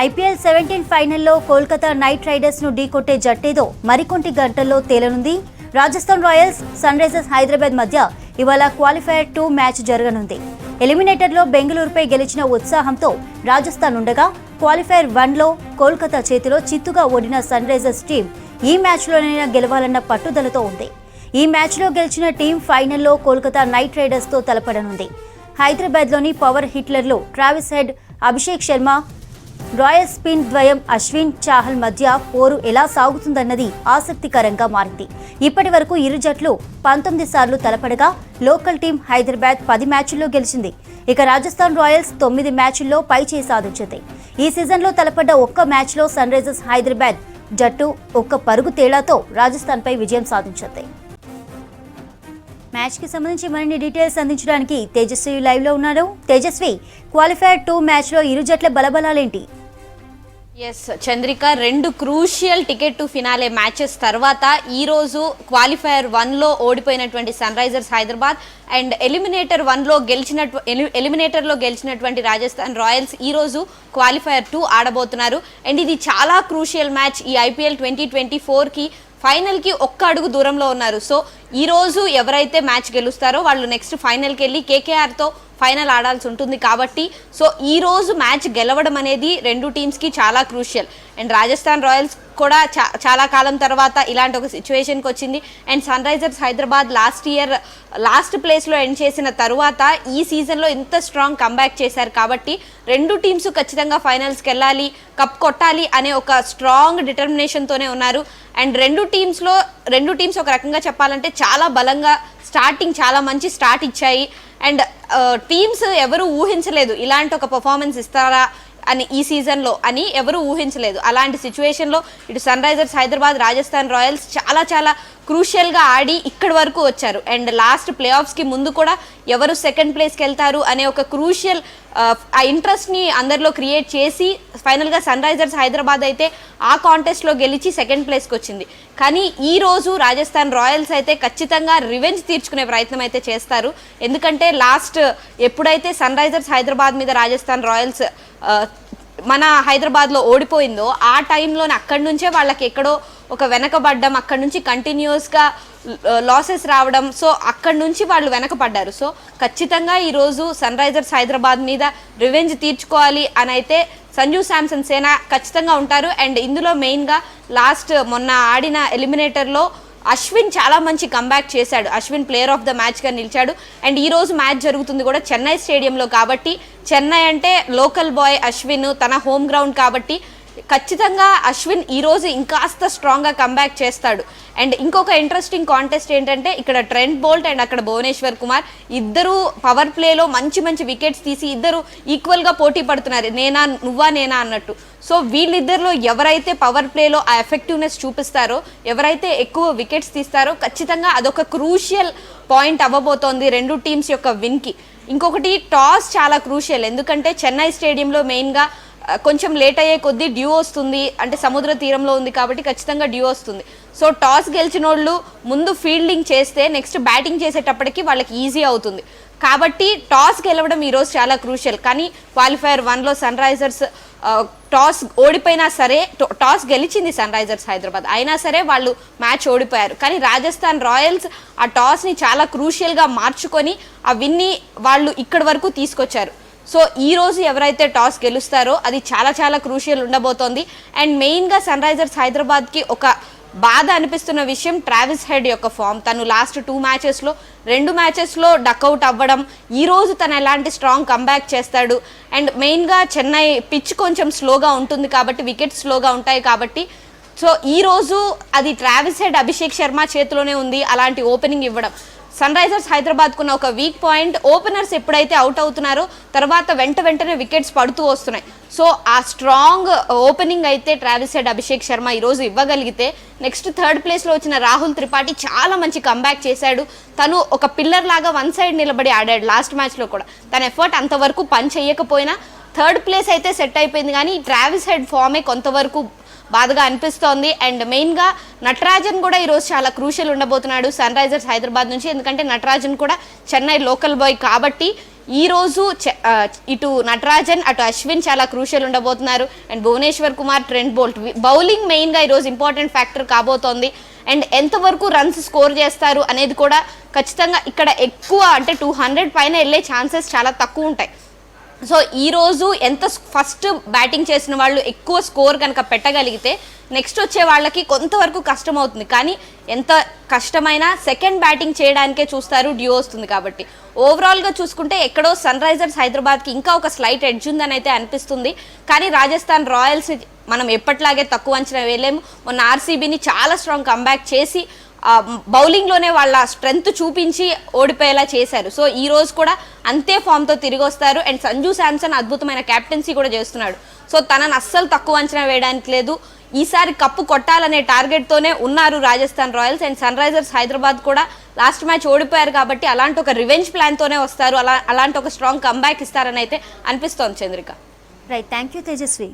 IPL seventeen ఫైనల్లో Kolkata night రైడర్స్ను ఢీకొట్టే జట్టేదో మరికొంటి గంటల్లో తేలనుంది. Rajasthan Royals sun Risers Hyderabad మధ్య ఇవాళ క్వాలిఫైర్ టూ మ్యాచ్ జరగనుంది. ఎలిమినేటర్లో బెంగళూరుపై గెలిచిన ఉత్సాహంతో రాజస్థాన్ ఉండగా క్వాలిఫైర్ వన్లో కోల్కతా చేతిలో చిత్తుగా ఓడిన సన్ రైజర్స్ టీం ఈ మ్యాచ్లోనైనా గెలవాలన్న పట్టుదలతో ఉంది. ఈ మ్యాచ్లో గెలిచిన టీం ఫైనల్లో కోల్కతా నైట్ రైడర్స్తో తలపడనుంది. హైదరాబాద్లోని power హిట్లర్లు Travis Head Abhishek Sharma royal spin ద్వయం అశ్విన్ చాహల్ మధ్య పోరు ఎలా సాగుతుందన్నది ఆసక్తికరంగా మారింది. ఇప్పటి వరకు ఇరు జట్లు పంతొమ్మిది సార్లు తలపడగా లోకల్ టీం హైదరాబాద్ పది మ్యాచ్ల్లో గెలిచింది. ఇక రాజస్థాన్ రాయల్స్ తొమ్మిది మ్యాచ్ల్లో పైచేయి సాధించింది. ఈ సీజన్లో తలపడ్డ ఒక్క మ్యాచ్లో సన్ రైజర్స్ హైదరాబాద్ జట్టు ఒక్క పరుగు తేడాతో రాజస్థాన్పై విజయం సాధించింది. మ్యాచ్కి సంబంధించి మరిన్ని డీటెయిల్స్ అందించడానికి తేజస్వి లైవ్లో ఉన్నారు. తేజస్వి క్వాలిఫైర్ టూ మ్యాచ్లో ఇరు జట్ల బలబలాలేంటి? ఎస్ చంద్రిక రెండు crucial ticket to finale matches తర్వాత ఈ రోజు క్వాలిఫైయర్ వన్లో ఓడిపోయినటువంటి sun Risers Hyderabad and eliminator వన్లో గెలిచినట్టు ఎలిమినేటర్లో గెలిచినటువంటి రాజస్థాన్ రాయల్స్ ఈ రోజు క్వాలిఫైయర్ టూ ఆడబోతున్నారు. అండ్ ఇది చాలా క్రూషియల్ మ్యాచ్ ఈ ఐపీఎల్ ట్వంటీ ట్వంటీ ఫోర్కి ఫైనల్కి ఒక్క అడుగు దూరంలో ఉన్నారు. సో ఈ రోజు ఎవరైతే మ్యాచ్ గెలుస్తారో వాళ్ళు నెక్స్ట్ ఫైనల్కి వెళ్ళి కేకేఆర్తో ఫైనల్ ఆడాల్సి ఉంటుంది కాబట్టి సో ఈ రోజు మ్యాచ్ గెలవడం అనేది రెండు టీమ్స్కి చాలా క్రూషియల్ అండ్ రాజస్థాన్ రాయల్స్ కూడా చా చాలా కాలం తర్వాత ఇలాంటి ఒక సిచ్యువేషన్కి వచ్చింది. And Sunrisers Hyderabad last year last ప్లేస్లో ఎండ్ చేసిన తర్వాత ఈ సీజన్లో ఇంత స్ట్రాంగ్ కంబ్యాక్ చేశారు కాబట్టి రెండు టీమ్స్ ఖచ్చితంగా ఫైనల్స్కి వెళ్ళాలి కప్ కొట్టాలి అనే ఒక స్ట్రాంగ్ డిటర్మినేషన్తోనే ఉన్నారు. అండ్ రెండు టీమ్స్లో రెండు టీమ్స్ ఒక రకంగా చెప్పాలంటే చాలా బలంగా స్టార్టింగ్ చాలా మంచి స్టార్ట్ ఇచ్చాయి. అండ్ టీమ్స్ uh, ఎవరు ఊహించలేదు ఇలాంటి ఒక పర్ఫార్మెన్స్ ఇస్తారా అని ఈ సీజన్లో అని ఎవరు ఊహించలేదు. అలాంటి సిచ్యువేషన్లో ఇటు sun Risers Hyderabad Rajasthan Royals చాలా చాలా క్రూషియల్గా ఆడి ఇక్కడి వరకు వచ్చారు. అండ్ లాస్ట్ ప్లే ఆఫ్స్కి ముందు కూడా ఎవరు సెకండ్ ప్లేస్కి వెళ్తారు అనే ఒక క్రూషియల్ ఆ ఇంట్రెస్ట్ని అందరిలో క్రియేట్ చేసి ఫైనల్గా సన్ రైజర్స్ హైదరాబాద్ అయితే ఆ కాంటెస్ట్లో గెలిచి సెకండ్ ప్లేస్కి వచ్చింది కానీ ఈ రోజు రాజస్థాన్ రాయల్స్ అయితే ఖచ్చితంగా రివెంజ్ తీర్చుకునే ప్రయత్నం అయితే చేస్తారు. ఎందుకంటే లాస్ట్ ఎప్పుడైతే సన్ రైజర్స్ హైదరాబాద్ మీద రాజస్థాన్ రాయల్స్ మన హైదరాబాద్లో ఓడిపోయిందో ఆ టైంలోనే అక్కడి నుంచే వాళ్ళకి ఎక్కడో ఒక వెనకబడ్డం అక్కడి నుంచి కంటిన్యూస్గా లాసెస్ రావడం సో అక్కడి నుంచి వాళ్ళు వెనకపడ్డారు. సో ఖచ్చితంగా ఈరోజు సన్ రైజర్స్ హైదరాబాద్ మీద రివెంజ్ తీర్చుకోవాలి అని అయితే సంజు శాంసన్ సేన ఖచ్చితంగా ఉంటారు. అండ్ ఇందులో మెయిన్గా లాస్ట్ మొన్న ఆడిన ఎలిమినేటర్లో అశ్విన్ చాలా మంచి కంబ్యాక్ చేశాడు. అశ్విన్ ప్లేయర్ ఆఫ్ ద మ్యాచ్గా నిలిచాడు. అండ్ ఈ రోజు మ్యాచ్ జరుగుతుంది కూడా చెన్నై స్టేడియంలో కాబట్టి చెన్నై అంటే లోకల్ బాయ్ అశ్విన్ తన హోమ్ గ్రౌండ్ కాబట్టి ఖచ్చితంగా అశ్విన్ ఈరోజు ఇంకాస్త స్ట్రాంగ్గా కంబ్యాక్ చేస్తాడు. అండ్ ఇంకొక ఇంట్రెస్టింగ్ కాంటెస్ట్ ఏంటంటే ఇక్కడ ట్రెంట్ బోల్ట్ అండ్ అక్కడ భువనేశ్వర్ కుమార్ ఇద్దరు పవర్ ప్లేలో మంచి మంచి వికెట్స్ తీసి ఇద్దరు ఈక్వల్గా పోటీ పడుతున్నారు. నేనా నువ్వా నేనా అన్నట్టు. సో వీళ్ళిద్దరిలో ఎవరైతే పవర్ ప్లేలో ఆ ఎఫెక్టివ్నెస్ చూపిస్తారో ఎవరైతే ఎక్కువ వికెట్స్ తీస్తారో ఖచ్చితంగా అదొక క్రూషియల్ పాయింట్ అవ్వబోతోంది రెండు టీమ్స్ యొక్క విన్కి ఇంకొకటి టాస్ చాలా క్రూషియల్ ఎందుకంటే చెన్నై స్టేడియంలో మెయిన్గా కొంచెం లేట్ అయ్యే కొద్దీ డ్యూ వస్తుంది. అంటే సముద్ర తీరంలో ఉంది కాబట్టి ఖచ్చితంగా డ్యూ వస్తుంది. సో టాస్ గెలిచిన వాళ్ళు ముందు ఫీల్డింగ్ చేస్తే నెక్స్ట్ బ్యాటింగ్ చేసేటప్పటికి వాళ్ళకి ఈజీ అవుతుంది. కాబట్టి టాస్ గెలవడం ఈరోజు చాలా క్రూషియల్ కానీ క్వాలిఫైయర్ వన్లో సన్ రైజర్స్ టాస్ ఓడిపోయినా సరే టాస్ గెలిచింది సన్ రైజర్స్ హైదరాబాద్. అయినా సరే వాళ్ళు మ్యాచ్ ఓడిపోయారు. కానీ రాజస్థాన్ రాయల్స్ ఆ టాస్ని చాలా క్రూషియల్గా మార్చుకొని ఆ విన్ని వాళ్ళు ఇక్కడి వరకు తీసుకొచ్చారు. సో ఈ రోజు ఎవరైతే టాస్ గెలుస్తారో అది చాలా చాలా క్రూషియల్ ఉండబోతోంది. అండ్ మెయిన్గా సన్ రైజర్స్ హైదరాబాద్కి ఒక బాధ అనిపిస్తున్న విషయం ట్రావిస్ హెడ్ యొక్క ఫామ్. తను లాస్ట్ టూ మ్యాచెస్లో రెండు మ్యాచెస్లో డక్అవుట్ అవ్వడం. ఈ రోజు తను ఎలాంటి స్ట్రాంగ్ కంబ్యాక్ చేస్తాడు. అండ్ మెయిన్గా చెన్నై పిచ్ కొంచెం స్లోగా ఉంటుంది కాబట్టి వికెట్ స్లోగా ఉంటాయి కాబట్టి. సో ఈ రోజు అది ట్రావిస్ హెడ్ అభిషేక్ శర్మ చేతిలోనే ఉంది. అలాంటి ఓపెనింగ్ ఇవ్వడం. సన్ రైజర్స్ హైదరాబాద్ కున్న ఒక వీక్ పాయింట్ ఓపెనర్స్ ఎప్పుడైతే అవుట్ అవుతున్నారో తర్వాత వెంట వెంటనే వికెట్స్ పడుతూ వస్తున్నాయి. సో ఆ స్ట్రాంగ్ ఓపెనింగ్ అయితే ట్రావిస్ హెడ్ అభిషేక్ శర్మ ఈరోజు ఇవ్వగలిగితే నెక్స్ట్ థర్డ్ ప్లేస్లో వచ్చిన రాహుల్ త్రిపాఠి చాలా మంచి కంబ్యాక్ చేశాడు. తను ఒక పిల్లర్ లాగా వన్ సైడ్ నిలబడి ఆడాడు లాస్ట్ మ్యాచ్లో కూడా. తన ఎఫర్ట్ అంతవరకు పని చేయకపోయినా థర్డ్ ప్లేస్ అయితే సెట్ అయిపోయింది. కానీ ట్రావిస్ హెడ్ ఫామే కొంతవరకు బాధగా అనిపిస్తోంది. అండ్ మెయిన్గా నటరాజన్ కూడా ఈరోజు చాలా క్రూషియల్ ఉండబోతున్నాడు సన్ రైజర్స్ హైదరాబాద్ నుంచి. ఎందుకంటే నటరాజన్ కూడా చెన్నై లోకల్ బాయ్ కాబట్టి ఈ రోజు ఇటు నటరాజన్ అటు అశ్విన్ చాలా crucial ఉండబోతున్నారు. And Bhuvneshwar Kumar Trent Boult bowling మెయిన్గా ఈరోజు ఇంపార్టెంట్ ఫ్యాక్టర్ కాబోతోంది. అండ్ ఎంతవరకు రన్స్ స్కోర్ చేస్తారు అనేది కూడా ఖచ్చితంగా ఇక్కడ ఎక్కువ అంటే టూ హండ్రెడ్ పైన వెళ్ళే ఛాన్సెస్ చాలా తక్కువ ఉంటాయి. సో ఈ రోజు ఎంత ఫస్ట్ బ్యాటింగ్ చేసిన వాళ్ళు ఎక్కువ స్కోర్ కనుక పెట్టగలిగితే నెక్స్ట్ వచ్చే వాళ్ళకి కొంతవరకు కష్టం అవుతుంది కానీ ఎంత కష్టమైనా సెకండ్ బ్యాటింగ్ చేయడానికే చూస్తారు డ్యూ వస్తుంది కాబట్టి. ఓవరాల్గా చూసుకుంటే ఎక్కడో సన్ రైజర్స్ హైదరాబాద్కి ఇంకా ఒక స్లైట్ ఎడ్జ్ ఉందని అయితే అనిపిస్తుంది. కానీ రాజస్థాన్ రాయల్స్ మనం ఎప్పట్లాగే తక్కువ అంచనా వేయలేము. మొన్న ఆర్సీబీని చాలా స్ట్రాంగ్ కంబ్యాక్ చేసి బౌలింగ్లోనే వాళ్ళ స్ట్రెంగ్త్ చూపించి ఓడిపోయేలా చేశారు. సో ఈ రోజు కూడా అంతే ఫామ్తో తిరిగి వస్తారు. అండ్ సంజు శాంసన్ అద్భుతమైన క్యాప్టెన్సీ కూడా చేస్తున్నాడు. సో తనను అస్సలు తక్కువ అంచనా వేయడానికి లేదు. ఈసారి కప్పు కొట్టాలనే టార్గెట్తోనే ఉన్నారు Rajasthan Royals. And Sunrisers Hyderabad కూడా లాస్ట్ మ్యాచ్ ఓడిపోయారు కాబట్టి అలాంటి ఒక రివెంజ్ ప్లాన్తోనే వస్తారు. అలా అలాంటి ఒక స్ట్రాంగ్ కంబ్యాక్ ఇస్తారని అయితే అనిపిస్తోంది Chandrika. Right thank you Tejaswi